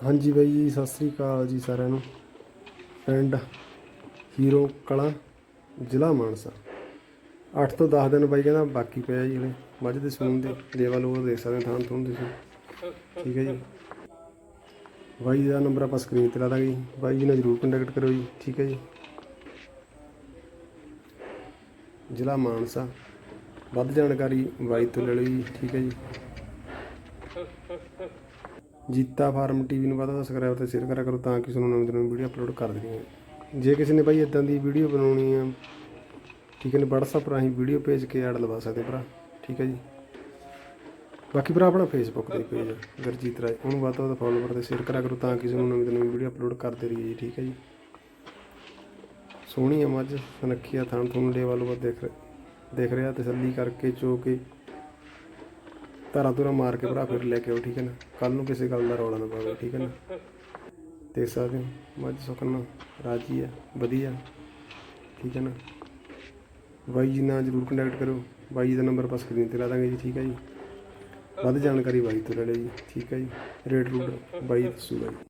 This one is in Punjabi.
ਹਾਂਜੀ ਬਾਈ ਜੀ, ਸਤਿ ਸ੍ਰੀ ਅਕਾਲ ਜੀ ਸਾਰਿਆਂ ਨੂੰ। ਪਿੰਡ ਹੀਰੋ ਕਲਾਂ, ਜ਼ਿਲ੍ਹਾ ਮਾਨਸਾ। 8 ਤੋਂ 10 ਦਿਨ ਬਾਈ ਕਹਿੰਦਾ ਬਾਕੀ ਪਿਆ ਜੀ ਹਲੇ। ਮੱਝ ਦੇ ਸੂਣ ਦੇ ਲੇਵਲ ਉਹ ਦੇਖ ਸਕਦੇ ਥਾਂ ਥੂਣ ਦੇ ਠੀਕ ਹੈ ਜੀ। ਬਾਈ ਦਾ ਨੰਬਰ ਆਪਾਂ ਸਕਰੀਨ ਤੇ ਲਾ ਦਾਂਗੇ ਬਾਈ ਜੀ ਨਾਲ ਜਰੂਰ ਕੰਟੈਕਟ ਕਰੋ ਜੀ। ਠੀਕ ਹੈ ਜੀ। ਜ਼ਿਲ੍ਹਾ ਮਾਨਸਾ। ਵੱਧ ਜਾਣਕਾਰੀ ਬਾਈ ਤੋਂ ਲੈ ਲਓ ਜੀ। ਠੀਕ ਹੈ ਜੀ। ਜੀਤਾ ਫਾਰਮ ਟੀਵੀ ਨੂੰ ਵੱਧ ਸਬਸਕ੍ਰਾਈਬ ਤੇ ਸ਼ੇਅਰ ਕਰਿਆ ਕਰੋ ਤਾਂ ਕਿ ਤੁਹਾਨੂੰ ਨਵੀਂ ਤੋਂ ਨਵੀਂ ਵੀਡੀਓ ਅਪਲੋਡ ਕਰ ਦੇਣੀ ਹੈ। ਜੇ ਕਿਸੇ ਨੇ ਭਾਈ ਇਦਾਂ ਦੀ ਵੀਡੀਓ ਬਣਾਉਣੀ ਆ ਠੀਕ ਹੈ ਨੇ, WhatsApp ਰਾਹੀਂ ਵੀਡੀਓ ਭੇਜ ਕੇ ਐਡ ਲਵਾ ਸਕਦੇ ਭਰਾ, ਠੀਕ ਹੈ ਜੀ। ਬਾਕੀ ਭਰਾ ਆਪਣਾ ਫੇਸਬੁੱਕ ਤੇ ਪੇਜ ਗਰਜੀਤ ਰਾਏ, ਉਹਨੂੰ ਵੱਧ ਤੋਂ ਵੱਧ ਫੋਲੋਵਰ ਤੇ ਸ਼ੇਅਰ ਕਰਿਆ ਕਰੋ ਤਾਂ ਕਿ ਤੁਹਾਨੂੰ ਨਵੀਂ ਤੋਂ ਨਵੀਂ ਵੀਡੀਓ ਅਪਲੋਡ ਕਰਦੇ ਰਹੀਏ ਜੀ, ਠੀਕ ਹੈ ਜੀ। ਸੋਹਣੀ ਆ ਮੱਝ, ਸੁਨੱਖੀ ਆ ਥਾਂ, ਤੁਹਾਨੂੰ ਡੇ ਵੱਲੋਂ ਦੇਖ ਦੇਖ ਰਿਹਾ ਤਸੱਲੀ ਕਰਕੇ ਚੋ ਕੇ ਧਾਰਾਂ ਧੁਰਾਂ ਮਾਰ ਕੇ ਭਰਾ ਫਿਰ ਲੈ ਕੇ ਆਓ, ਠੀਕ ਹੈ ਨਾ? ਕੱਲ ਨੂੰ ਕਿਸੇ ਗੱਲ ਦਾ ਰੌਲਾ ਨਾ ਪਾਵੇ, ਠੀਕ ਹੈ ਨਾ? ਦੇਖ ਸਕਦੇ ਹੋ ਮੱਝ ਸੁਖਨਾ ਰਾਜੀ ਆ, ਵਧੀਆ, ਠੀਕ ਹੈ ਨਾ? ਬਾਈ ਜੀ ਨਾਲ ਜਰੂਰ ਕੰਟੈਕਟ ਕਰੋ ਬਾਈ ਜੀ ਦਾ ਨੰਬਰ ਆਪਾਂ ਸਕਰੀਨ ਤੇ ਲਾ ਦਾਂਗੇ ਜੀ, ਠੀਕ ਹੈ ਜੀ? ਵੱਧ ਜਾਣਕਾਰੀ ਬਾਈ ਤੋਂ ਲੈ ਲਿਓ ਜੀ, ਠੀਕ ਹੈ ਜੀ? ਰੇਟ ਰੂਟ ਬਾਈ ਦੱਸੂਗਾ ਜੀ।